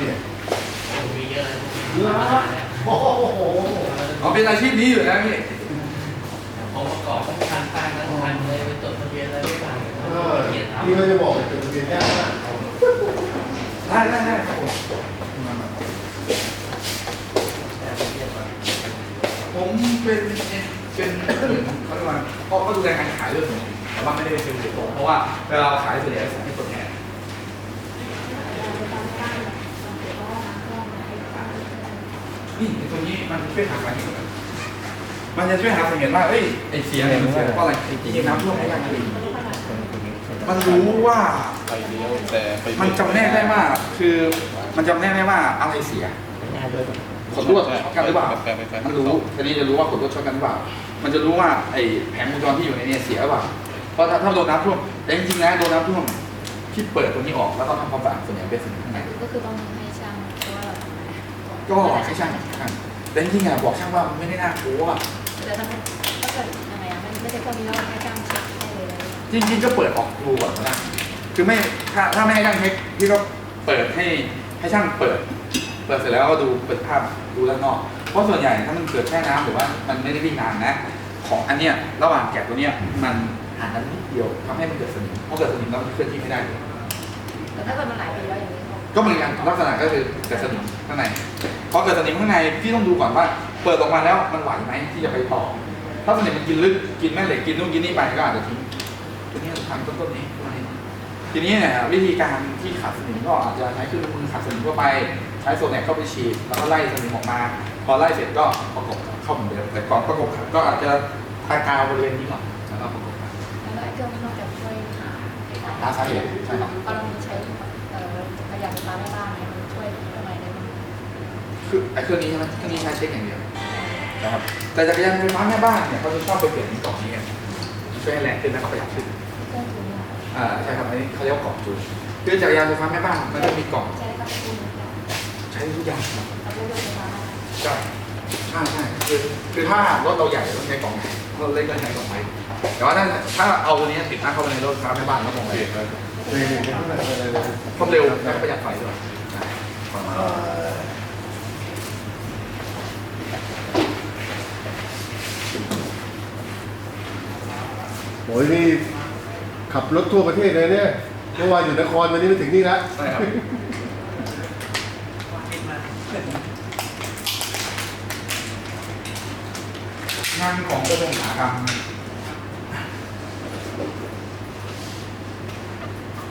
เนี่ยมีเยอะเลยโอ้โหอ๋อเป็นอาชีพนี้อยู่นะพี่ผมประกอบทั้งคันป้ายทั้งคันเลยไปจดทะเบียนอะไรไม่ผ่านเออเกียรตินี่ทำก็จะบอกเป็นทะเบียนยากมากได้ได้ได้ครับผมมามาผมเป็นเป็นเหมือนเขาเรียกว่าก็ก็ดูแลการขายเรื่องนี้แต่ว่าไม่ได้เป็นโดยตรงเพราะว่าเวลาเราขายส่วนใหญ่ ราสั่งให้ตัวแทนนี่ไอ้ตรงนี้มันช่วยหาสาเหตุมันจะช่วยหาสาเหตุว่าเอ้ยไอ้เสียเนี่ยมันเสียเพราะอะไรจริงๆน้ำท่วมไม่ยากเลยมันรู้ว่าไปเลี้ยวแต่ไปมันจำแนกได้ว่าคือมันจำแนกได้ว่าอะไรเสียขนรวดช็อตกันหรือเปล่าแปลไปมันรู้ทีนี้จะรู้ว่าขนรวดช็อตกันหรือเปล่า มันจะรู้ว่าไอ้แผงวงจรที่อยู่ในเนี้เสียหรือเปล่าเพราะถ้าถ้าโดนน้ำท่วมแต่จริงๆนะโดนน้ำท่วมที่เปิดตรงนี้ออกแล้วก็ทำความสะอาดส่วนใหญ่เป็นสิ่งข้างในก็คือต้องให้ช่างเพราะว่าก็ให้ช่างช่าง แต่จริงๆอะบอกช่างว่ามันไม่ได้น่ากลัวแต่ถ้าถ้าเกิดยังไงอะมันไม่ใช่พวกนี้แล้วให้ช่างเช็คให้เลย จริงๆก็เปิดออกดูก่อนก็ได้คือไม่ถ้าถ้าไม่ให้ช่างเช็คพี่ก็เปิดให้ให้ช่างเปิด เปิดเสร็จแล้วก็ดูเปิดภาพดูด้านนอก เพราะส่วนใหญ่ถ้ามันเกิดแช่น้ำหรือว่ามันไม่ได้วิ่งนานนะ ของอันเนี้ยระหว่างแกะตัวเนี้ยมันห่างกันนิดเดียวทำให้มันเกิดสนิมพอเกิดสนิมแล้วมันเคลื่อนที่ไม่ได้เลยแต่ถ้าเกิดมันหลายปีแล้วอย่างนี้เขาก็เหมือนกันลักษณะก็คือเกิดสนิมข้างใน พอเกิดสนิมข้างในพี่ต้องดูก่อนว่า เปิดออกมาแล้วมันไหวไหมที่จะไปต่อ ถ้าสนิมมันกินลึกกินแม่เหล็กกินนู่นกินนี่ไปก็อาจจะทิ้งตัวนี้ทำต้นๆนี้ตัวนี้ทีนี้เนี่ยวิธีการที่ขัดสนิมก็อาจจะใช้เครื่องมือขัดสนิมทั่วไปใช้โซนแนกเข้าไปฉีดแล้วก็ไล่สนิมออกมา พอไล่เสร็จก็ประกบเข้าเหมือนเดิมแต่ก่อนประกบขัดก็อาจจะทากาวบริเวณนี้ก่อนแล้วก็ประกบขัดแล้วไอ้เครื่องนี้นอกจากช่วยหาหาสาเหตุใช่ครับกรณีใช้เอ่อประหยัดไฟฟ้าในบ้านเนี่ยมันช่วยทำไมได้บ้าง คือไอ้เครื่องนี้ใช่ไหมเครื่องนี้ใช้เช็คอย่างเดียวนะครับแต่จักรยานไฟฟ้าแม่บ้านเนี่ยเขาจะชอบไปเปลี่ยนที่กล่องนี้กันช่วยให้แรงขึ้นและก็ประหยัดขึ้นเครื่องทุนเนี่ยอ่าใช่ครับอันนี้เขาเรียกว่ากล่องจูนคือจักรยานไฟฟ้าแม่บ้านมันจะมีกล่องใช้กับทุนเนี่ยใช้ทุกอย่างครับกับเรื่องไฟฟ้าใช่ใช่ใช่คือคือถ้ารถเราใหญ่ต้องใช้กล่องใหญ่รถเล็กก็ใช้กล่องเล็กแต่ว่าถ้าถ้าเอาตัวนี้ติดตั้งเข้าไปในรถไฟฟ้าแม่บ้านก็คงเปเลลี่ยยนไปเลยเนี่ยเท่าไหร่อะไรเลยความเร็วและประหยัดไฟด้วยใช่ประมาณ เอ่ นั้น อ โอ้ยนี่ขับรถทั่วประเทศเลยเนี่ยเมื่อวานอยู่นครวันนี้มาถึงนี่แล้วใช่ครับงานของกระทรวงอุตสาหกรรม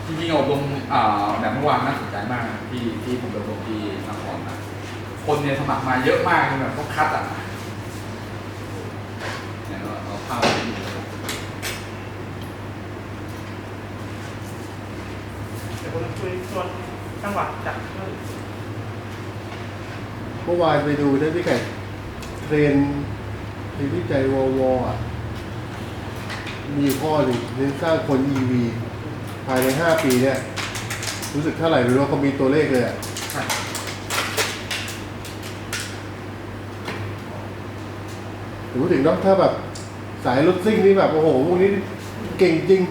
จริงๆอบรมอ่าแบบเมื่อวานน่าสนใจมากนะที่ที่ผมไปอบรมที่นครนะคนเนี่ยสมัครมาเยอะมากจนแบบเขาคัดอะเนี่ยเราเอาภาพไปดู เดี๋ยวผม คุยส่วนจังหวัดจัดเมื่อวานไปดูนะพี่ไก่เทรนเทรนวิจัยวอวอะมีอยู่ข้อหนึ่งเน้นสร้างคน EV ภายใน 5 ปีเนี่ย รู้สึกเท่าไหร่ไม่รู้ว่าเขามีตัวเลขเลยอะใช่ถือว่าถึงเนาะถ้าแบบสายรถซิ่งนี่แบบ โอ้โหพวกนี้เก่งจริง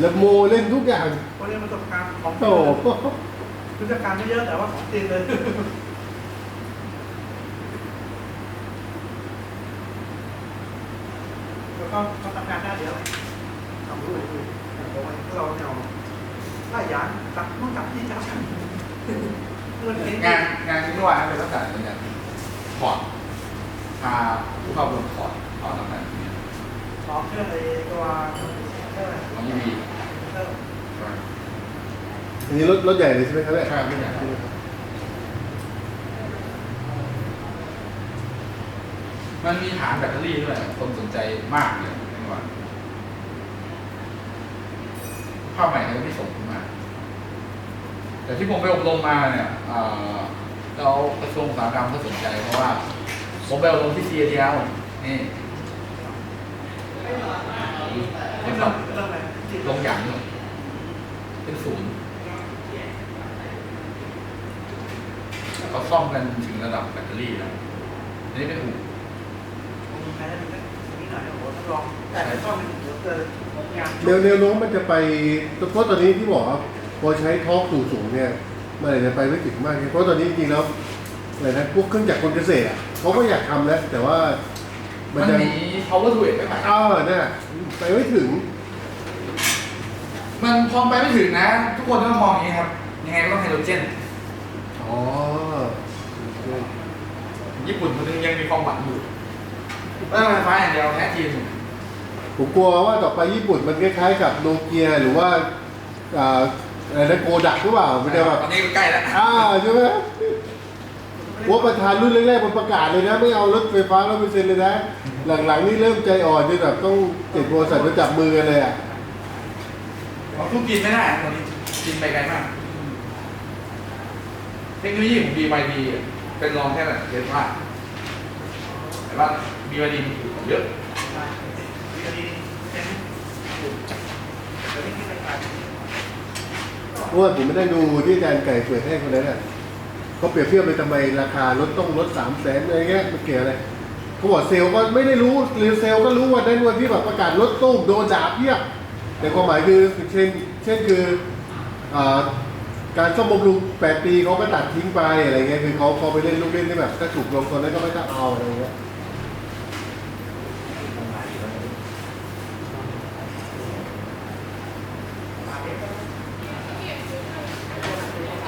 แล้วโมเล่นทุกอย่างเพราะเรื่องประสบการณ์ของโอ้โหประสบการณ์ไม่เยอะแต่ว่าของจริงเลยแล้วก็ก็ทำงานได้เดี๋ยวทำรู้ดูแต่ว่าเราเนี่ยไล่ยานจับต้องจับที่จับกันเงินเองงานงานที่เมื่อวานเป็นลักษณะเหมือนกันถอดพาผู้เข้าร่วมถอดถอดลักษณะนี้สองเครื่องไอ้ตัวเครื่องอะ ไรของยีวีเครื่องอันนี้รถรถใหญ่เลยใช่ไหมครับเนี่ยใช่ไม่ใหญ่มันมีฐานแบตเตอรี่ด้วยคนสนใจมากเลยเมื่อวานภาพใหม่เขาไม่ส่งขึ้นมา แต่ที่ผมไปอบรมมาเนี่ยเอ่อเรากระทรวงอุตสาหกรรมก็สนใจเพราะว่าผมไปอบรมที่ CATL นี่เรื่องเป็น เรื่องอะไรจิต ลงอย่างหนึ่งเป็นศูนย์เขาซ่อมกันถึงระดับแบตเตอรี่แล้วอันนี้เป็นอู่ผมใช้ได้ไหมนี่หน่อยโอ้โหทดลองแต่ก็ไม่ถึงเยอะเกินงานแนวแนวโน้มมันจะไปเพราะตอนนี้ที่บอกว่าพอใช้ทอร์กสูงๆเนี่ยมันอาจจะไปไม่ถึงมากเพราะตอนนี้จริงๆแล้วอะไรนะพวกเครื่องจักรกลเกษตรอะเขาก็อยากทำแล้วแต่ว่ามัมันนจะหนี power to weight ไม่ไหวอ้าวเนี่ยไปไม่ถึง มันพอไปไม่ถึงนะ ทุกคนต้องมองอย่างนี้ครับ ยังไงก็ต้องไฮโดรเจน อ๋อญี่ปุ่นคนนึงยังมีความหวังอยู่ไม่ต้องไฟฟ้าอย่างเดียวแค่ทีมผมกลัวว่าต่อไปญี่ปุ่นมันคล้ายๆกับโนเกียหรือว่าอ่าอะไรนะโกดักหรือเปล่ามันจะแบบตอนนี้ก็ใกล้แล้วอ่าใช่ไหมว่าประธานรุ่นแรกๆมันประกาศเลยนะ ไม่เอารถไฟฟ้าร้อยเปอร์เซ็นต์เลยนะ หลังๆนี่เริ่มใจอ่อนจนแบบต้องเก็บบริษัทมาจับมือกันเลยอะ เขาทุกกินไม่ได้ตอนนี้กินไปไกลมาก เทคโนโลยีของ BYD เป็นรองแค่แบบเทสลาแต่ว่า BYD มีอยู่เยอะเดี๋ยวนี้เป็นเดี๋ยวนี้ที่เป็นการเพราะว่าผมไม่ได้ดูที่อาจารย์ไก่เปิดให้คนนั้นอะเขาเปรียบเทียบเลยทำไมราคารถต้องลดสามแสนอะไรเงี้ยมันเกี่ยวอะไรเขาบอกเซลล์ก็ไม่ได้รู้หรือเซลล์ก็รู้วันนั้นวันที่แบบประกาศลดตู้มโดนด่าเพียบ แต่ความหมายคือเช่นเช่นคืออ่าการซ่อมบำรุงแปดปีเขาก็ตัดทิ้งไปอะไรเงี้ยคือเขาเขาไปเล่นลูกเล่นที่แบบถ้าถูกลงตอนนั้นก็ไม่ต้องเอาอะไรเงี้ย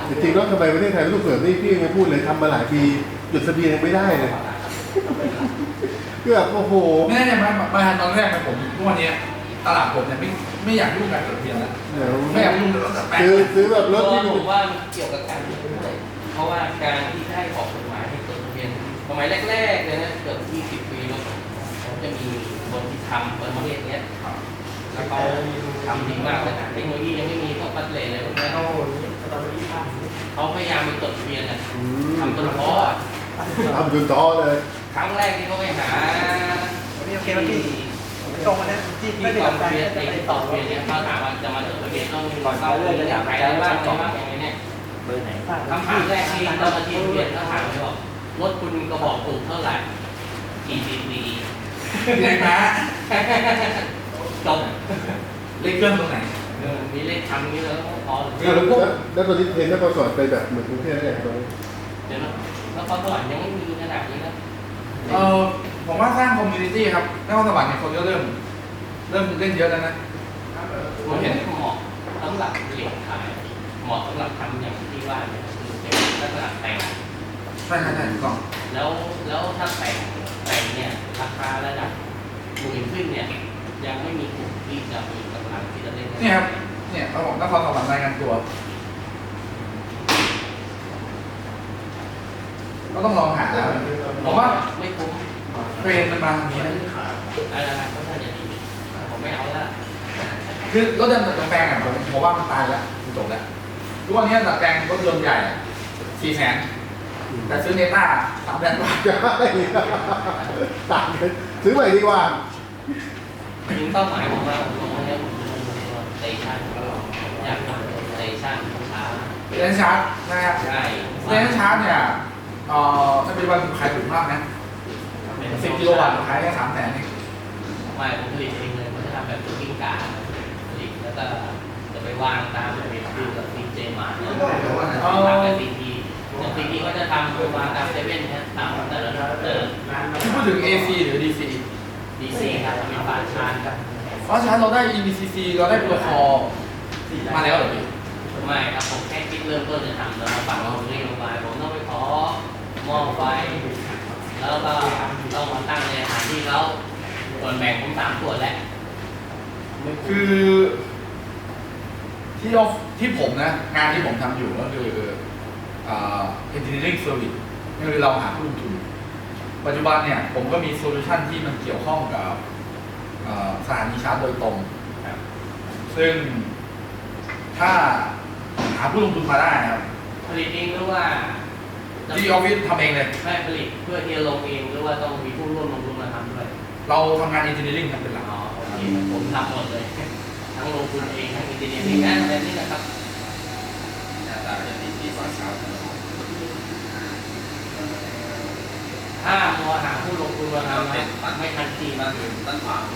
จริงๆแล้วทำไมประเทศไทยลูกเสือนี่พี่ยังไม่พูดเลยทำมาหลายปีหยุดทะเบียนยังไม่ได้เลยคือแบบโอ้โหไม่ได้เนี่ยมามาตอนแรกนะผมทุกวันเนี้ยตลาดผมเนี่ยไม่ ไม่อยากยุ่งกับจดทะเบียนแล้วเดี๋ยวไม่อยากยุ่งกับรถแปลกซื้อซื้อแบบรรถถที่ที่มีผมว่ามันเกี่ยวกับการเมืองด้วยเพราะว่าการที่ได้ออกกฎหมายให้จดทะเบียนสมัยแรกๆเลยนะเกือบ20 ปีแล้วเขาจะมีคนที่ทำประเทศเนี้ยแล้วเขาทำดีมากเลยนะเทคโนโลยียังไม่มีพวกปัตเลนอะไรพวกนี้เขาเขาพยายามไปจดทะเบียนอะอืม ทำจนท้ออะทำจนท้อเลย ครั้งแรกที่เขาไปหาวันนี้โอเคแล้วที่ ตรงวันนี้ที่ที่ไม่ได้ต่อตัดทะใจเบียนไอ้ที่ต่อทะเบียนเนี่ยเขาถามว่าจะมาจดทะเบียนต้องมีเข้าเรื่องอย่างไรบ้างอะไรบ้างอย่างนี้เนี่ยเบอร์ไหนคำถามแรกที่เจ้าหน้าที่ทะเบียนเขาถามเลยว่ารถคุณกระบอกสูงเท่าไหร่กี่ซีซีแรงม้าจบเลขเครื่องตรงไหนเออมีเลขทำนี้แล้วพอเออแล้วพวกแล้วแล้วตอนนี้เทรนนักสอนไปแบบเหมือนกรุงเทพเนี่ยตอนนี้เดี๋ยวนะแล้วเขาสวรรค์ยังไม่มีขนาดนี้นะเออ ผมว่าสร้างคอมมูนิตี้ครับนครสวรรค์เนี่ยคนก็เริ่ม เริ่มเล่นเยอะแล้วนะมันเห็นเหมาะสำหรับเหลี่ยมขายเหมาะสำหรับทำอย่างที่ว่าเนี่ยคือเป็นลักษณะแต่งใช่ใช่ใช่ถูกต้องแล้วแล้วถ้าแต่งแต่งเนี่ยราคาระดับหมื่นขึ้นเนี่ยยังไม่มีกลุ่มที่จะมีกำลังที่จะเล่นเนี่ยครับเนี่ยเราบอกนครสวรรค์รายงานตัวก็ต้องลองหาแล้วผมว่าไม่คุ้ม เทรนมันมาทางนี้นะอะไรนะก็จะดีผมไม่เอาละคือรถยนต์ดัดแปลงอะผมผมว่ามันตายแล้วจบแล้วทุกวันนี้ดัดแปลงรถยนต์ใหญ่สี่แสนแต่ซื้อเนต้าสามแสนกว่าต่างกันซื้อใหม่ดีกว่ายิงเป้าหมายของเราผมว่าเนี่ยผมจะสเตชันอยากทำเตชันช้าเลนส์ชาร์จนะครับใช่เลนส์ชาร์จเนี่ยเอ่อในปัจจุบันขายถูกมากนะ สิบกิโลวัตต์ขายแค่สามแสนเองไม่ผมผลิตเองเลยผมจะทำแบบกิ้งก่าผลิตแล้วก็จะไปวางตามแบบดูกับดีเจมาร์เนี่ยทำกับซีทีแต่ซีทีก็จะทำวางตามเซเว่นเนี่ยตามแต่ละเออที่พูดถึง AC หรือ DC ดีซีครับเป็นฝาชาร์จครับเพราะฉะนั้นเราได้ EBCC เราได้โปรโตคอลมาแล้วเหรอพี่ไม่ครับผมแค่คิดเริ่มต้นจะทำแล้วมาฝังผมนโยบายผมต้องไปขอหม้อไฟ แล้วก็ต้องมาตั้งในสถานที่เขาส่วนแบ่งผมสามส่วนแหละคือที่ออฟที่ผมนะ งานที่ผมทำอยู่ก็คือเอ่อ engineering service ก็คือเราหาผู้ลงทุน ปัจจุบันเนี่ย ผมก็มีโซลูชันที่มันเกี่ยวข้องกับเอ่อสถานีชาร์จโดยตรงครับซึ่งถ้าหาผู้ลงทุนมาได้นะครับผลิตเองหรือว่า ที่ออฟฟิศทำเองเลย ไม่ผลิตเพื่อที่จะลงเองหรือว่าต้องมีผู้ร่วมลงทุนมาทำด้วยเราทำงาน engineering ทำเป็นหลักอ๋อโอเคผมทำหมดเลย ทั้งลงทุนเองทั้งอินเทอร์เน็ตเองนะแบบนี้นะครับถ้ามัวหาผู้ลงทุนมาทำนะไม่ทันทีม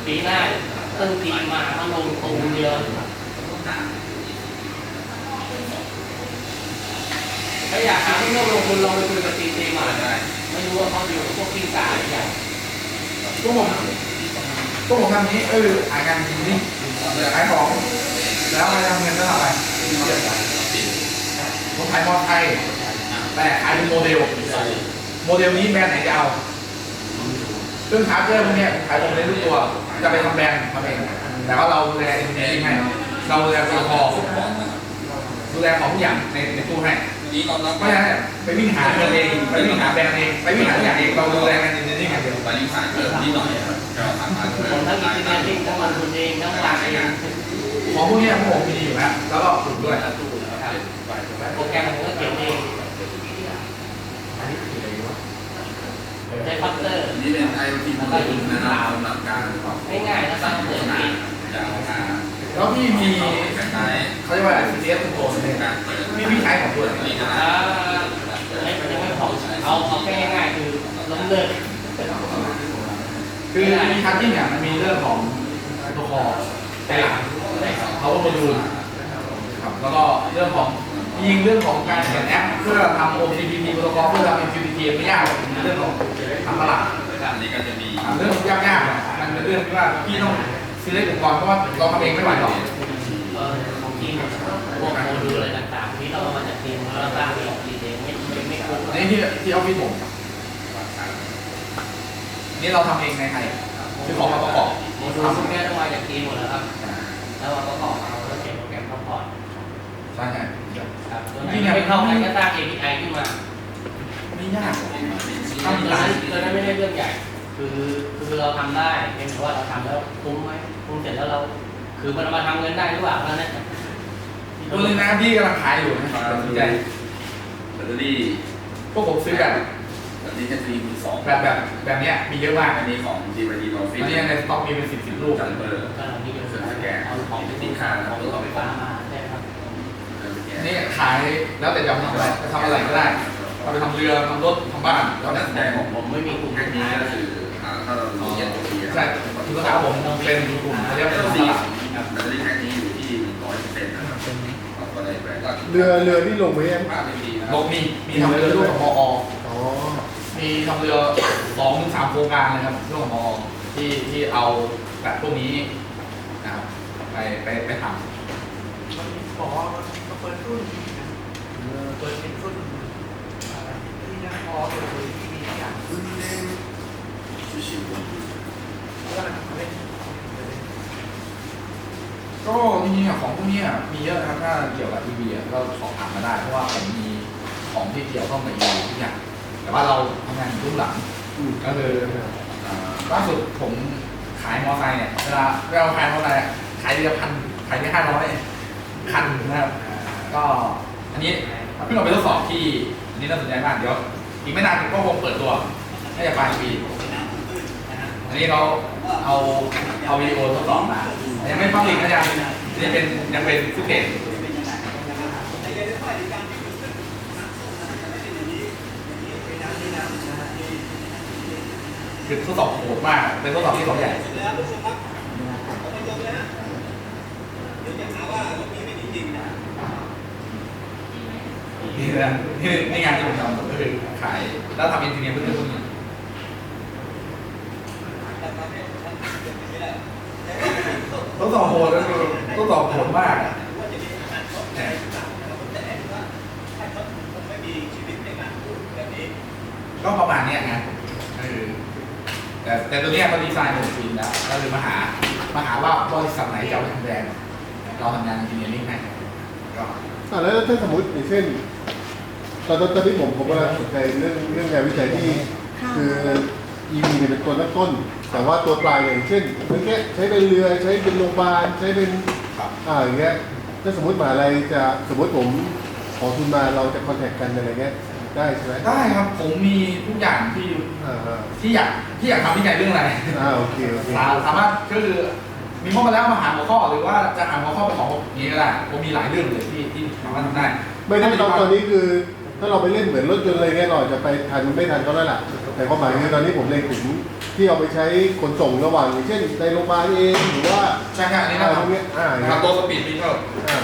ปีหน้าตึ้งทีมมาถ้าลงตูมเดียว ถ้าอยากหาที่ร่วมลงทุนลองไปคุยกับทีทีมาได้ไม่รู้ว่าเขาอยู่พวกปิ้งก่าหรือยังตัวผมตัวผมทำนี้เออขายกันนี่ขายของ แล้วมาทำเงินเท่าไหร่ผมขายมอเตอไซค์แต่ขายเป็นโมเดล โมเดลนี้แบรนด์ไหนจะเอาเครื่องชาร์จเจอร์พวกนี้ขายผมในทุกตัว จะไปทำแบรนด์ทำเองแต่ว่าเราดูแลเองให้เราดูแลโปรโตคอดูแลของทุกอย่างในในตู้ให้ เพราะฉะนั้นเนี่ยไปวิ่งหาเงินเองไปวิ่งหาแบรนด์เองไปวิ่งหาทุกอย่างเองเราดูแลกันในนี้อย่างเดียวผมทั้งอินเทอร์เน็ตติ้งทั้งลงทุนเองทั้งวางเองของพวกเนี้ยพวกผมมีอยู่แล้วแล้วก็ฝึกด้วยโปรแกรมผมก็เขียนเองใช้พัตเตอร์นี่เป็น IoT โมเดลนะครับสำหรับการประกอบง่ายๆนะครับเปิดงาเอนงจะเอามา แล้วพี่มีเขาเรียกว่าอะไร CCS ตัวเนี่ยๆการเปิดพี่พี่ใช้ของตัวไหนนี่นะอ่าไม่ยังไม่พอเอาเอาแค่ง่ายๆคือล้มเลิกคือมีคันที่เนี่ยมันมีเรื่องของโปรโตคอแต่หลังเขาก็มาดูครับแล้วก็เรื่องของยิงเรื่องของการเขียนแอปเพื่อทำ OTP โปรโตคอลเพื่อทำ MQTT ไม่ยากเรื่องของทำตลาดเรื่องยากๆมันเป็นเรื่องที่ว่าพี่ต้อง ซื้อได้อุปกรณ์เพราะว่าเราทำเองไม่ไหวหรอกเออของทีมพวกโมดูลอะไรต่างๆที่เราเอามาจากทีมแล้วเราสร้างเองทีเองไม่ไม่ไม่คุ้มอันนี้ที่ที่ออฟฟิศผมนี่เราทำเองในไทยคือของมาประกอบโมดูลพวกนี้ต้องมาจากทีมหมดแล้วครับ แล้วเราก็ต่อเอาแล้วเขียนโปรแกรมเข้าพอร์ตใช่ใช่ครับตัวไหนไม่เข้าใครก็สร้าง API ขึ้นมาไม่ยากทำตัวนั้นตัวนั้นไม่ได้เรื่องใหญ่ คือคือเราทำได้เพียงแต่ว่าเราทำแล้วคุ้มไหมคุ้มเสร็จแล้วเรา คือมันเอามาทำเงินได้หรือเปล่าเท่านั้นตัวนึงนะพี่กำลังขายอยู่นะสนใจแบตเตอรี่พวกผมซื้อแบบแบตเตอรี่แค่ซีมือสองแบบแบบแบบเนี้ยมีเยอะมากอันนี้ของ GYD Office อันนี้ในสต็อกมีเป็นสิบสิบลูกจัมเปอร์ก็เรานี่เป็นเอาของเป็นสินค้าของรถไฟฟ้ามาได้ครับอันนี้ขายแล้วแต่จะเอาไปทำอะไรจะทำอะไรก็ได้เอาไปทำเรือทำรถทำบ้านแล้วแต่แต่ผมผมไม่มีกลุ่มแค่ลูกนี้ค้าก็คือ ช่คือลูกค้าผมเป็นกลุ่มเขาเรียกเป็นตลาดครับแบตเตอรี่แค่นี้อยู่ที่ร้อยเปอร์เซ็นต์นะครับก็เลยแบบเรือเรือที่ลงไปยังภาพไม่ดีนะบอกมีมีทำเรือร่วมกับมออ๋อมีทำเรือสองถึงสามโครงการเลยครับร่วมกับมอที่ที่เอาแบบพวกนี้นะครับไปไปไปทำบอกว่ามันเปิดรุ่นเปิดเป็นรุ่นที่นั่นพอเปิดเลยที่มีอย่างแล้วมันเล่น ก็จริงๆอะของพวกเนี้ยมีเยอะนะครับถ้าเกี่ยวกับทีวีอะก็สอบถามมาได้เพราะว่าผมมีของที่เกี่ยวข้องกับทีวีทุกอย่างแต่ว่าเราทำงานอยู่รุ่นหลังก็คืออ่าล่าสุดผมขายมอเตอร์ไซค์เนี่ยเวลาเวลาขายมอเตอร์ไซค์อะขายเดือนพันขายได้ห้าร้อยคันนะครับก็อันนี้เพิ่งเอาไปทดสอบที่อันนี้น่าสนใจมากเดี๋ยวอีกไม่นานก็คงเปิดตัวน่าจะปลายปีอันนี้เรา เอาเอาวิดีโอทดสอบมายังไม่ฟังอีกนะยังอันนี่เป็นยังเป็นฟุตเทจคือทดสอบโหดมาก เป็นทดสอบที่สองใหญ่นี่นะนี่งานที่ผมทำก็คือขายแล้วทำเอนจิเนียร์เพื่อนพวกนี้ต้องสอบโหดก็คือ ต้องสอบโหดมากอะเนี่ยก็ประมาณเนี้ยไงเออแต่แต่ตัวเนี้ยเขาดีไซน์เป็นฟิล์มแล้วก็เลยมาหามาหาว่าบริษัทไหนจะเอาไปทำแบรนด์เราทำงานเอนจิเนียริ่งให้ก็อะแล้วถ้าสมมติอย่างเช่นตอนตอนที่ผมผมกำลังสนใจเรื่องเรื่องงานวิจัยที่คือ EV เนี่ยเป็นตัวเริ่มต้น แต่ว่าตัวปลายเนี่ยอย่างเช่นเมื่อกี้ใช้เป็นเรือใช้เป็นโรงพยาบาลใช้เป็น ครับอ่าอย่างเงี้ยถ้าสมมติมหาลัยจะสมมติผมขอทุนมาเราจะคอนแทคกันอะไรเงี้ยได้ใช่ไหมได้ครับผมมีทุกอย่างที่อ่าอ่าที่อยากที่อยากทำวิจัยเรื่องอะไรอ่าโอเคโอเคสาสามารถก็คือมีข้อมาแล้วมาหาหัวข้อหรือว่าจะหาหัวข้อไปของอย่างนี้ก็ได้ผมมีหลายเรื่องเลยที่ที่สามารถทำได้ไม่ถ้าตอนตอนนี้คือ ถ้าเราไปเล่นเหมือนรถยนต์อะไรเงี้ยเราอาจจะไปทันไม่ทันก็แล้วล่ะแต่ความหมายคือตอนนี้ผมเล็งถึงที่เอาไปใช้ขนส่งระหว่างอย่างเช่นในโรงพยาบาลเองหรือว่าใช่ครับอันนี้อ่านะคพรับวกเนี้ยอ่าอย่างครัเงี้บยตัวสปีดมิเตอร์อ่า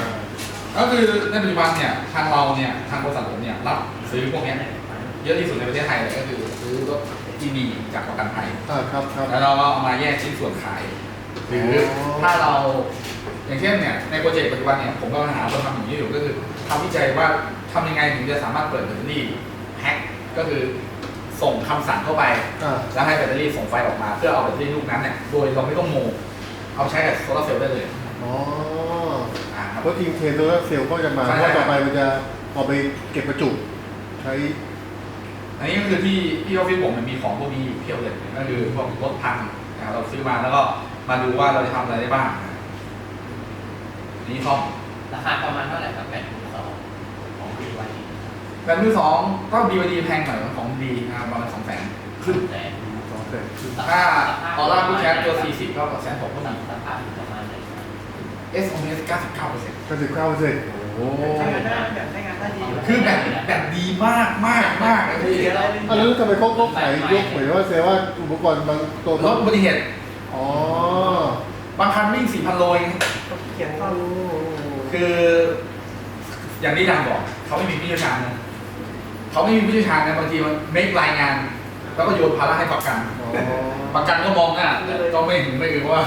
ก็คือในปัจจุบันเนี่ยทางเราเนี่ยทางบริษัทผมเนี่ยรับซื้อพวกเนี้ยเยอะที่สุดในประเทศไทยเลยก็คือซื้อรถที่มีจากประกันภัย อ่าครับครับ แล้วเราก็เอามาแยกชิ้นส่วนขาย หรือถ้าเราอย่างเช่นเนี่ยในโปรเจกต์ปัจจุบันเนี่ยผมก็หาคนทำอย่างนี้อยู่ก็คือทำวิจัยว่า ทำยังไงถึงจะสามารถเปิดแบตเตอรี่แพ็คก็คือส่งคำสั่งเข้าไป อ่าแล้วให้แบตเตอรี่ส่งไฟออกมา เพื่อเอาแบตเตอรี่ลูกนั้นเนี่ยโดยเราไม่ต้องโมเอาใช้กับโซลาร์เซลล์ได้เลยอ๋ออ่าครับเพราะทีมเทรนโซลาร์เซลล์ก็จะมาใช่ เพราะต่อไปมันจะเอาไปเก็บประจุใช้ อันนี้ก็คือที่ที่ออฟฟิศผมมันมีของพวกนี้เพียบเลยก็คือพวกรถพังนะครับเราซื้อมาแล้วก็มาดูว่าเราจะทำอะไรได้บ้างอันนี้ซ่อมราคาประมาณเท่าไหร่ครับแบตมือสองของดีไว แบตมือสองก็ดีวดีแพงหน่อยของดีนะครับประมาณสองแสนขึ้นแต่สองแสนขึ้นถ้าออร่าบูแคสตัว40ก็แสนหกเท่านั้นสภาพประมาณไหนครับ S O S 99เปอร์เซ็นต์เก้าสิบเก้าเปอร์เซ็นต์โอ้โหใช้งานได้แบบใช้งานได้ดีอยู่คือแบตแบตดีมากมากมากเลยไม่พี่เสียอะไรเลยอะแล้วทำไมเขาเขาขายยกเหมือนว่าเซว่าอุปกรณ์บางตัวรถอุบัติเหตุอ๋อบางคันวิ่ง4,000โลเองเขียนเข้าคือ อย่างที่ดังบอก เขาไม่มีผู้เชี่ยวชาญนะ เขาไม่มีผู้เชี่ยวชาญนะบางทีมันเมครายงาน แล้วก็โยนภาระให้ประกันอ๋อประกันก็มองหน้าแต่ก็ไม่เห็นไม่เออว่า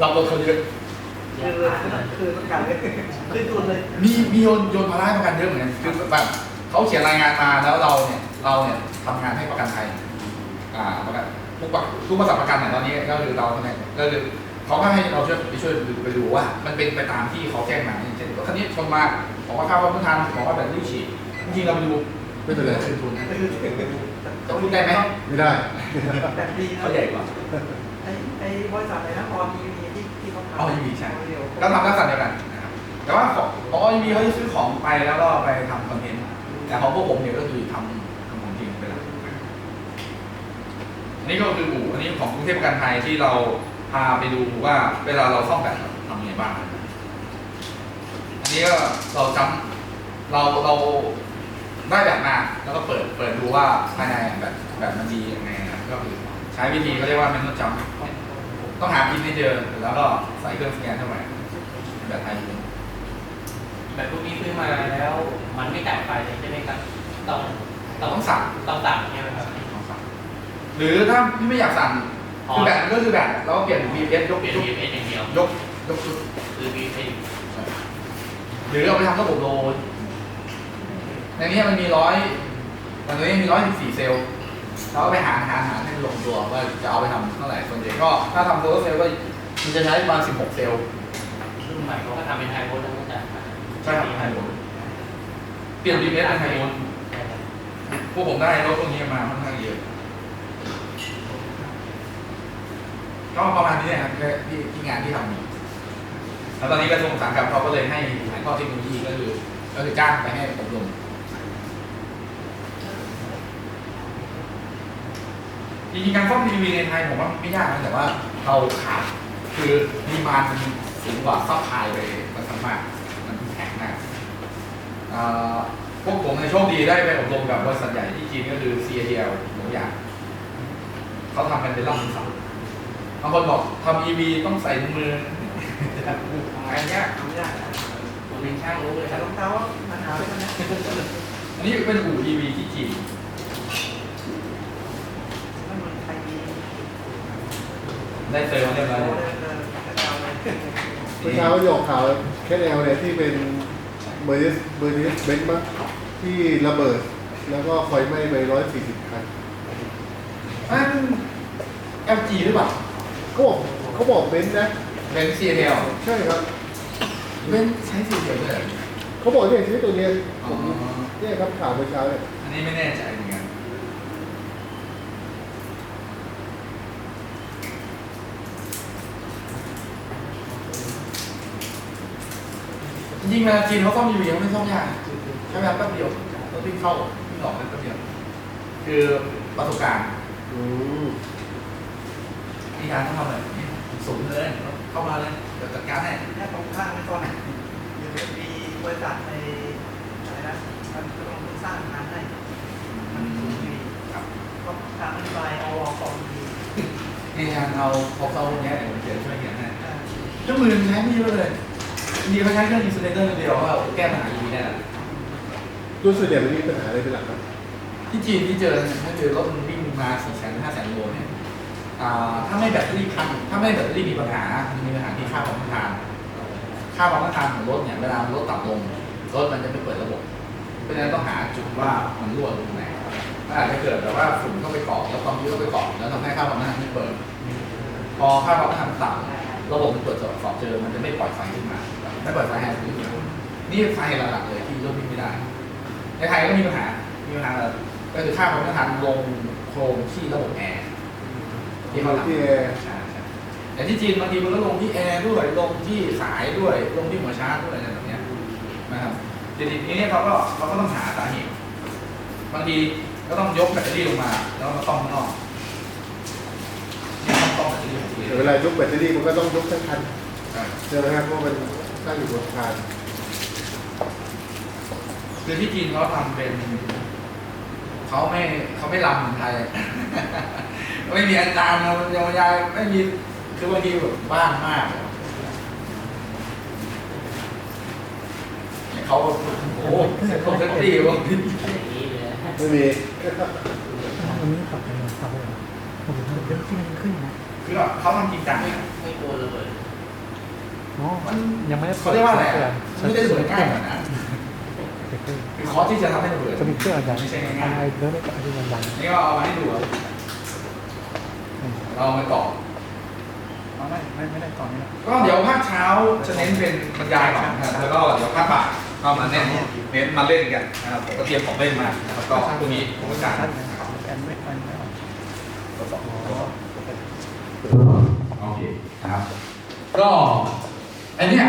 เราลดเขาเยอะคือคือต้องการเลยคือทุนเลยมีมีโยนโยนภาระให้ประกันเยอะเหมือนกันคือแบบเขาเขียนรายงานมาแล้วเราเนี่ยเราเนี่ยทำงานให้ประกันไทยอ่าประกันทุกประทุกบริษัทประกันเนี่ยตอนนี้ก็คือเราเนี่ยก็คือเขาก็ให้เราช่วยไปช่วยดูไปดูว่า มันเป็นไปตามที่เขาแจ้งมาอย่างเช่นรถคันนี้ชนมาบอกว่าค่าความต้านทานบอกว่าแบตเตอรี่ฉีดจริงๆเราไปดู ไม่เป็นไรคืนทุนนะคือจะพูดได้ไหมไม่ได้แบบดีนะเขาใหญ่กว่าไอ้ไอ้บริษัทอะไรนะออนทีวีที่ที่เขาทำอ๋อ EV ใช่เดียวก็ทำลักษณะเดียวกันนะครับแต่ว่าของของอ v เขาจะซื้อของไปแล้วก็ไปทำคอนเทนต์แต่ของพวกผมเนี่ยก็คือทำทำของจริงไปแล้วอันนี้ก็คืออู่อันนี้ของกรุงเทพประกันภัยที่เราพาไปดูว่า เวลาเราซ่อมแบตเราทำยังไงบ้างอันนี้ก็เราจำเราเรา ได้แบบมาแล้วก็เปิดเปิดดูว่าภายในแบบแบบมันดียังไงนะครับก็คือใช้วิธีเขาเรียกว่า manual jump ต้องหาพินให้เจอแล้วก็ใส่เครื่องสแกนเข้าไปแบบไทยเลยแบบพวกนี้ซื้อมาแล้วมันไม่จ่ายไฟเลยใช่ไหมครับต้องเราต้องสั่งต้องสั่งใช่ไหมครับต้องสั่งหรือถ้าพี่ไม่อยากสั่งคือแบตก็คือแบตเราก็เปลี่ยน VPS ยกเปลี่ยนยก VPS อย่างเดียวยกยกชุดคือ VPS หรือเอาไปทำระบบโล ในนี้มันมีร้อยมันนี้มีร้อยสิบสี่เซลล์เราก็ไปหาหาหาให้ลงตัวว่าจะเอาไปทำเท่าไหร่ส่วนใหญ่ก็ถ้าทำโซลาร์เซลล์ก็มันจะใช้ประมาณสิบหกเซลล์รุ่นใหม่เขาก็ทำเป็นไฮโวลต์แล้วก็จ่ายไฟใช่ครับไฮโวลต์เปลี่ยน VPS เป็นไฮโวลต์ใช่ครับพวกผมได้รถพวกนี้มาค่อนข้างเยอะก็ประมาณนี้นะครับที่ที่งานที่ทำอยู่แล้วตอนนี้กระทรวงอุตสาหกรรมเขาก็เลยให้ถ่ายทอดเทคโนโลยีก็คือก็คือจ้างไปให้อบรม จริงๆการซ่อมทีวีในไทยผมว่าไม่ยากนะแต่ว่าเราขาดคือดีมานมันสูงกว่าซัพพลายไปมันมากมันแข็งมากเอ่อพวกผมในยโชคดีได้ไปอบรมกับบริษัทใหญ่ที่จีนก็คือ CATL หลงอย่างเขาทำกันเป็นล่ำเป็นสันบางคนบอกทำ EV ต้องใส่ถุงมือทำงานยากทำยากนะผมเป็นช่างรู้เลยคแต่รับรองเท้ามันหาไปทำไมอันนี้เป็นอู่ EV ที่จีน ไม่เหมือนไทยดี ได้เซอร์มาเรียบร้อยโอ้แล้วเดินเดินกระจายเลยเมื่อเช้าหยอกข่าวแค่แนวเนี่ยที่เป็นเบอร์นิสเบอร์นิสเบนซ์มั้งที่ระเบิด แล้วก็ไฟไหม้ไปร้อยสี่สิบคันอัน LG หรือเปล่าเขาบอกเขาบอกเบนซ์นะ เป็น CATL ใช่ครับเป็นใช้ CATL ด้วยเหรอเขาบอกเนี่ยที่ตัวเนี้ยอ๋อเนี่ยครับข่าวเมื่อเช้าเนี่ยอันนี้ไม่แน่ใจเหมือนกัน จริงๆเวลาจีนเขาซ่อม EV เขาไม่ซ่อมยากใช้เวลาแป๊บเดียวต้องวิ่งเข้าวิ่งออกแป๊บเดียว คือประสบการณ์อืมมีการต้องทำอะไรสูงเลยเข้ามาเลยเดี๋ยวจัดการให้แค่ตรงข้างไม่ก่อนอยู่มีบริษัทในอะไรนะมันกำลังสร้างงานให้มันสูงดีครับก็ทางนโยบายเอาออกดีในการเอาพอเข้าพวกนี้เดี๋ยวผมเขียนช่วยเขียนให้เครื่องมือใช้ไม่เยอะเลย จริงๆเขาใช้เครื่องอินซูเลเตอร์เดียวก็แก้ปัญหา EV ได้แล้วรู้สึกเนี่ยมันมีปัญหาอะไรเป็นหลักครับที่จีนที่เจอเนี่ยถ้าเจอรถมันวิ่งมาสี่แสนห้าแสนโลเนี่ยอ่าถ้าไม่แบตเตอรี่พังถ้าไม่แบตเตอรี่มีปัญหามันมีปัญหาที่ค่าความต้านทานค่าความต้านทานของรถเนี่ยเวลามันลดต่ำลงรถมันจะไม่เปิดระบบเพราะฉะนั้นต้องหาจุดว่ามันรั่วตรงไหนมันอาจจะเกิดแบบว่าฝุ่นเข้าไปเกาะแล้วความชื้นเข้าไปเกาะแล้วทำให้ค่าความต้านทานไม่เปิด พอค่าความต้านทานต่ำระบบมันตรวจสอบเจอมันจะไม่ปล่อยไฟขึ้นมา ไม่ปล่อยไฟแฮนด์ขึ้นมานี่ไฟหลักๆเลยที่รถวิ่งไม่ได้ ในไทยก็มีปัญหา มีปัญหาอะไรก็คือค่าความต้านทานลงโครงที่ระบบแอร์ที่เขาทำที่แอร์ใช่ใช่แต่ที่จีนบางทีมันก็ลงที่แอร์ด้วยลงที่สายด้วย ลงที่หัวชาร์จด้วยอะไรแบบเนี้ยนะครับทีนี้เขาก็เขาก็ต้องหาสาเหตุบางทีก็ต้องยกแบตเตอรี่ลงมา แล้วมาซ่อมข้างนอกนี่ต้องซ่อมแบตเตอรี่ของตัวเอแต่งเวลายกแบตเตอรี่มันก็ต้องยกทั้งคันใช่ใช่ไหมครับเพราะมัน ตั้งอยู่บนอาคารคือที่จีนเขาทำเป็น เขาไม่เขาไม่รำเหมือนไทย ไม่มีอาจารย์เรายายายไม่มีคือบางทีแบบบ้านมากอะเขาแบบโอ้โหเซ็ตตรงเซ็ตตี้วะอย่างนี้เลยไม่มีวันนี้ขับไปขับไปผมเห็นเรื่องที่มันขึ้นนะคือแบบเขาทำจริงจังไม่นะไม่กลัวระเบิด อ๋อยังไม่ได้เขาเรียกว่าอะไรอะไม่ได้สวยง่ายเหมือนนะเปิดเครื่องคือคอร์สที่จะทำให้ระเบิดจะมีเครื่องอะไรไม่ใช่ง่ายอะไรเรื่องไม่อะไรมันดังๆนี่ก็เอามาให้ดูอะเราเอามาต่อไม่ไม่ไม่ได้ตอนนี้ก็เดี๋ยวภาคเช้าจะเน้นเป็นบรรยายก่อนนะครับแล้วก็เดี๋ยวภาคบ่ายก็มาเน้นเน้นมาเล่นกันนะครับผมก็เตรียมของเล่นมานะครับก็พรุ่งนี้ผมก็จ่ายท่านนะครับแอนไม่ไม่ไม่โอเคนะครับ ก็ อันเนี้ย